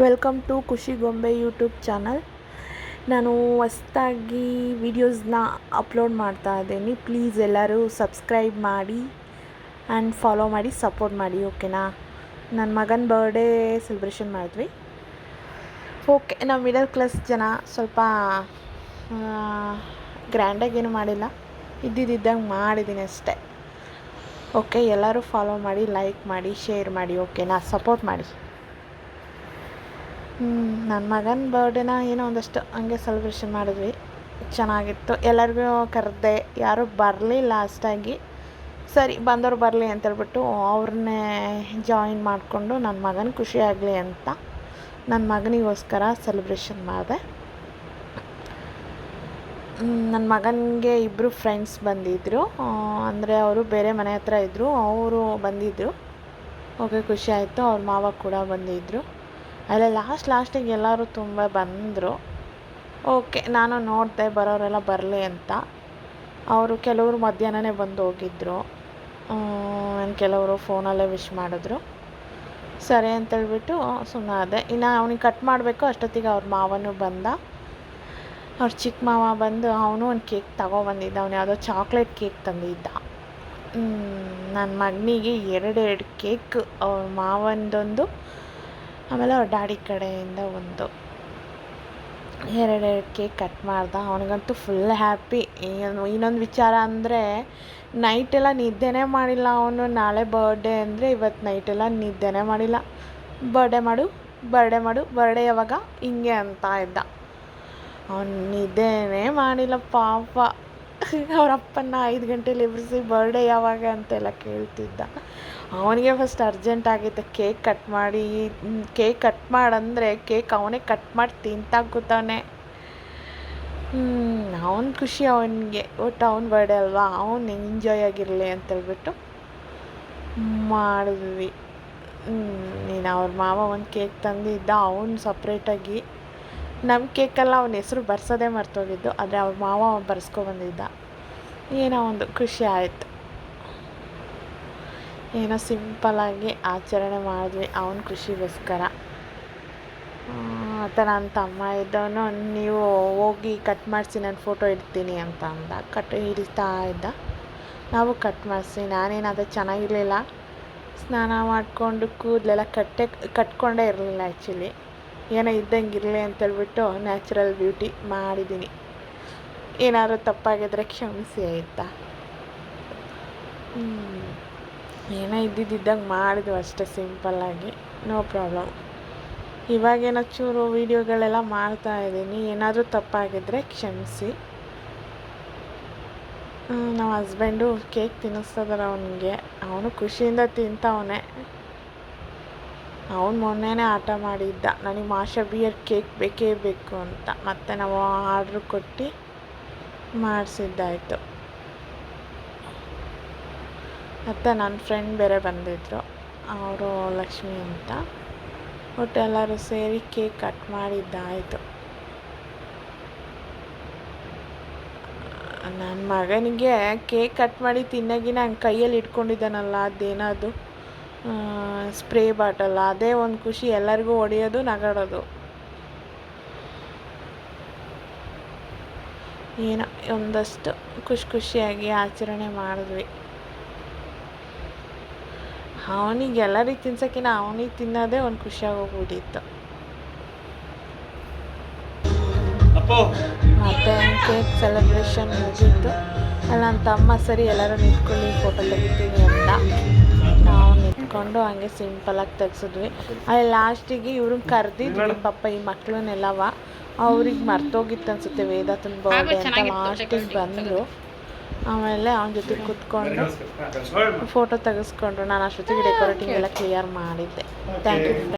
Welcome to ಖುಷಿ ಗೊಂಬೆ YouTube channel. ನಾನು ಹೊಸ್ದಾಗಿ ವೀಡಿಯೋಸ್ನ ಅಪ್ಲೋಡ್ ಮಾಡ್ತಾ ಇದ್ದೀನಿ. ಪ್ಲೀಸ್ ಎಲ್ಲರೂ ಸಬ್ಸ್ಕ್ರೈಬ್ ಮಾಡಿ ಆ್ಯಂಡ್ ಫಾಲೋ ಮಾಡಿ, ಸಪೋರ್ಟ್ ಮಾಡಿ, ಓಕೆನಾ? ನನ್ನ ಮಗನ ಬರ್ಡೇ ಸೆಲೆಬ್ರೇಷನ್ ಮಾಡಿದ್ವಿ. ಓಕೆ, ನಾವು ಮಿಡಲ್ ಕ್ಲಾಸ್ ಜನ, ಸ್ವಲ್ಪ ಗ್ರ್ಯಾಂಡಾಗಿ ಏನು ಮಾಡಿಲ್ಲ. ಇದ್ದಿದ್ದಂಗೆ ಮಾಡಿದ್ದೀನಿ ಅಷ್ಟೇ. ಓಕೆ, ಎಲ್ಲರೂ ಫಾಲೋ ಮಾಡಿ, ಲೈಕ್ ಮಾಡಿ, ಶೇರ್ ಮಾಡಿ, ಓಕೆನಾ? ಸಪೋರ್ಟ್ ಮಾಡಿ. ನನ್ನ ಮಗನ ಬರ್ಡೇನ ಏನೋ ಒಂದಷ್ಟು ಹಂಗೆ ಸೆಲೆಬ್ರೇಷನ್ ಮಾಡಿದ್ವಿ. ಚೆನ್ನಾಗಿತ್ತು. ಎಲ್ಲರಿಗೂ ಕರೆದೆ. ಯಾರೂ ಬರಲಿಲ್ಲ ಲಾಸ್ಟಾಗಿ ಸರಿ, ಬಂದವ್ರು ಬರಲಿ ಅಂತೇಳ್ಬಿಟ್ಟು ಅವ್ರನ್ನೇ ಜಾಯಿನ್ ಮಾಡಿಕೊಂಡು ನನ್ನ ಮಗನ ಖುಷಿಯಾಗಲಿ ಅಂತ ನನ್ನ ಮಗನಿಗೋಸ್ಕರ ಸೆಲೆಬ್ರೇಷನ್ ಮಾಡಿದೆ. ನನ್ನ ಮಗನಿಗೆ ಇಬ್ಬರು ಫ್ರೆಂಡ್ಸ್ ಬಂದಿದ್ದರು ಅಂದರೆ ಅವರು ಬೇರೆ ಮನೆ ಹತ್ರ ಇದ್ದರು ಅವರು ಬಂದಿದ್ದರು ಓಕೆ ಖುಷಿ ಆಯಿತು. ಅವ್ರ ಮಾವ ಕೂಡ ಬಂದಿದ್ದರು ಅಲ್ಲೇ ಲಾಸ್ಟ್ ಲಾಸ್ಟಿಗೆ ಎಲ್ಲರೂ ತುಂಬ ಬಂದರು. ಓಕೆ ನಾನು ನೋಡಿದೆ, ಬರೋರೆಲ್ಲ ಬರಲಿ ಅಂತ. ಅವರು ಕೆಲವರು ಮಧ್ಯಾಹ್ನನೇ ಬಂದು ಹೋಗಿದ್ದರು ಕೆಲವರು ಫೋನಲ್ಲೇ ವಿಶ್ ಮಾಡಿದ್ರು. ಸರಿ ಅಂತೇಳ್ಬಿಟ್ಟು ಸುಮ್ಮನಾದೆ ಇನ್ನು ಅವ್ನಿಗೆ ಕಟ್ ಮಾಡಬೇಕು, ಅಷ್ಟೊತ್ತಿಗೆ ಅವ್ರ ಮಾವನು ಬಂದ. ಅವ್ರ ಚಿಕ್ಕ ಮಾವ ಬಂದು, ಅವನು ಒಂದು ಕೇಕ್ ತಗೊಬಂದಿದ್ದ. ಅವನು ಯಾವುದೋ ಚಾಕ್ಲೇಟ್ ಕೇಕ್ ತಂದಿದ್ದ. ನನ್ನ ಮಗನಿಗೆ ಎರಡೆರಡು ಕೇಕ್ ಅವ್ರ ಮಾವಂದೊಂದು ಆಮೇಲೆ ಅವ್ರ ಡ್ಯಾಡಿ ಕಡೆಯಿಂದ ಒಂದು ಎರಡೆರಡು ಕೇಕ್ ಕಟ್ ಮಾಡ್ದೆ. ಅವನಿಗಂತೂ ಫುಲ್ ಹ್ಯಾಪಿ ಏನು, ಇನ್ನೊಂದು ವಿಚಾರ ಅಂದರೆ ನೈಟೆಲ್ಲ ನಿದ್ದೆನೇ ಮಾಡಿಲ್ಲ ಅವನು. ನಾಳೆ ಬರ್ಡೇ ಅಂದರೆ ಇವತ್ತು ನೈಟೆಲ್ಲ ನಿದ್ದೆನೇ ಮಾಡಿಲ್ಲ. ಬರ್ಡೇ ಮಾಡು ಬರ್ಡೇ ಮಾಡು ಬರ್ಡೇ ಯಾವಾಗ? ಹಿಂಗೆ ಅಂತ ಇದ್ದ. ಅವನು ನಿದ್ದೆನೇ ಮಾಡಿಲ್ಲ, ಪಾಪ. ಅವರಪ್ಪನ ಐದು ಗಂಟೆಲಿ ಎಬ್ಬಿಸಿ ಬರ್ಡೇ ಯಾವಾಗ ಅಂತೆಲ್ಲ ಕೇಳ್ತಿದ್ದ. ಅವನಿಗೆ ಫಸ್ಟ್ ಅರ್ಜೆಂಟ್ ಆಗೈತೆ ಕೇಕ್ ಕಟ್ ಮಾಡಿ ಕೇಕ್ ಕಟ್ ಮಾಡಂದ್ರೆ ಕೇಕ್ ಅವನೇ ಕಟ್ ಮಾಡಿ ತಿಂತಾ ಕೂತವನೆ ಅವನ ಖುಷಿ ಅವನಿಗೆ ಒಟ್ಟು ಅವ್ನ ಬರ್ಡೇ ಅಲ್ವಾ, ಅವ್ನು ಎಂಜಾಯ್ ಆಗಿರಲಿ ಅಂತೇಳ್ಬಿಟ್ಟು ಮಾಡಿದ್ವಿ. ನೀನು ಅವ್ರ ಮಾವ ಒಂದು ಕೇಕ್ ತಂದಿದ್ದ, ಅವನು ಸಪ್ರೇಟಾಗಿ ನಮ್ಮ ಕೇಕಲ್ಲ ಅವನ ಹೆಸ್ರು ಬರ್ಸೋದೇ ಮರ್ತೋಗಿದ್ದು, ಆದರೆ ಅವ್ರ ಮಾವ ಬರ್ಸ್ಕೊಬಂದಿದ್ದ ಏನೋ ಒಂದು ಖುಷಿ ಆಯಿತು. ಏನೋ ಸಿಂಪಲಾಗಿ ಆಚರಣೆ ಮಾಡಿದ್ವಿ, ಅವನ ಖುಷಿಗೋಸ್ಕರ ಮತ್ತು ನನ್ನ ತಮ್ಮ ಇದ್ದವನು, ನೀವು ಹೋಗಿ ಕಟ್ ಮಾಡಿಸಿ ನಾನು ಫೋಟೋ ಇಡ್ತೀನಿ ಅಂತ ಅಂದ. ಕಟ್ ಹಿಡಿತಾ ಇದ್ದ. ನಾವು ಕಟ್ ಮಾಡಿಸಿ ನಾನೇನು ಅದು ಚೆನ್ನಾಗಿರಲಿಲ್ಲ. ಸ್ನಾನ ಮಾಡಿಕೊಂಡು ಕೂದಲೆಲ್ಲ ಕಟ್ಟೆ, ಕಟ್ಕೊಂಡೇ ಇರಲಿಲ್ಲ ಆ್ಯಕ್ಚುಲಿ ಏನೋ ಇದ್ದಂಗೆ ಇರಲಿ ಅಂತೇಳ್ಬಿಟ್ಟು ನ್ಯಾಚುರಲ್ ಬ್ಯೂಟಿ ಮಾಡಿದ್ದೀನಿ. ಏನಾದರೂ ತಪ್ಪಾಗಿದ್ರೆ ಕ್ಷಮಿಸಿ ಆಯಿತಾ? ಏನೋ ಇದ್ದಿದ್ದಂಗೆ ಮಾಡಿದ್ವು ಅಷ್ಟೇ ಸಿಂಪಲ್ಲಾಗಿ. No problem. ಇವಾಗೇನೋ ಚೂರು ವೀಡಿಯೋಗಳೆಲ್ಲ ಮಾಡ್ತಾ ಇದ್ದೀನಿ. ಏನಾದರೂ ತಪ್ಪಾಗಿದ್ದರೆ ಕ್ಷಮಿಸಿ. ನಮ್ಮ ಹಸ್ಬೆಂಡು ಕೇಕ್ ತಿನ್ನಿಸ್ತಿದಾರೆ ಅವನಿಗೆ. ಅವನು ಖುಷಿಯಿಂದ ತಿಂತವನೆ. ಅವನು ಮೊನ್ನೆನೇ ಆಟ ಮಾಡಿದ್ದ. ನನಗೆ ಮಾಷ ಬಿಯರ್ ಕೇಕ್ ಬೇಕೇ ಬೇಕು ಅಂತ. ಮತ್ತೆ ನಾವು ಆರ್ಡ್ರ್ ಕೊಟ್ಟು ಮಾಡಿಸಿದ್ದಾಯ್ತು. ಮತ್ತು ನನ್ನ ಫ್ರೆಂಡ್ ಬೇರೆ ಬಂದಿದ್ದರು ಅವರು ಲಕ್ಷ್ಮಿ ಅಂತ. ಒಟ್ಟು ಎಲ್ಲರೂ ಸೇರಿ ಕೇಕ್ ಕಟ್ ಮಾಡಿದ್ದಾಯಿತು. ನನ್ನ ಮಗನಿಗೆ ಕೇಕ್ ಕಟ್ ಮಾಡಿ ತಿನ್ನೋಗಿನ ಹಂಗೆ ಕೈಯಲ್ಲಿ ಇಟ್ಕೊಂಡಿದ್ದಾನಲ್ಲ, ಅದೇನದು? ಸ್ಪ್ರೇ ಬಾಟಲ್ ಅದೇ ಒಂದು ಖುಷಿ ಎಲ್ಲರಿಗೂ ಹೊಡೆಯೋದು, ನಗಾಡೋದು. ಏನೋ ಒಂದಷ್ಟು ಖುಷಿ ಖುಷಿಯಾಗಿ ಆಚರಣೆ ಮಾಡಿದ್ವಿ. ಅವನಿಗೆ ಎಲ್ಲರಿಗೆ ತಿನ್ಸೋಕ್ಕಿಂತ ಅವನಿಗೆ ತಿನ್ನೋದೇ ಒಂದು ಖುಷಿಯಾಗಿ ಹೋಗ್ಬಿಟ್ಟಿತ್ತು ಮತ್ತೆ ಕೇಕ್ ಸೆಲೆಬ್ರೇಷನ್ ಮುಗಿತ್ತು ಅಲ್ಲಿ ನನ್ನ ತಮ್ಮ ಸರಿ ಎಲ್ಲರೂ ನಿಂತ್ಕೊಳ್ಳಿ ಫೋಟೋ ತೆಗಿತೀನಿ ಅಂತ. ನಾವು ನಿಂತ್ಕೊಂಡು ಹಂಗೆ ಸಿಂಪಲಾಗಿ ತೆಗ್ಸಿದ್ವಿ. ಅಲ್ಲಿ ಲಾಸ್ಟಿಗೆ ಇವ್ರನ್ನ ಕರೆದಿದ್ವಿ. ಪಾಪ ಈ ಮಕ್ಳನ್ನೆಲ್ಲವ. ಅವ್ರಿಗೆ ಮರ್ತೋಗಿತ್ತು ಅನ್ಸುತ್ತೆ ವೇದ ತುಂಬ ಅಂತ ಲಾಸ್ಟಿಗೆ ಬಂದರು ಆಮೇಲೆ ಅವನ ಜೊತೆ ಕೂತ್ಕೊಂಡು ಫೋಟೋ ತೆಗೆಸ್ಕೊಂಡ್ರು ನಾನು ಅಷ್ಟೊತ್ತಿಗೆ ಡೆಕೋರೇಟಿಂಗ್ ಎಲ್ಲ ಕ್ಲಿಯರ್ ಮಾಡಿದ್ದೆ. Thank you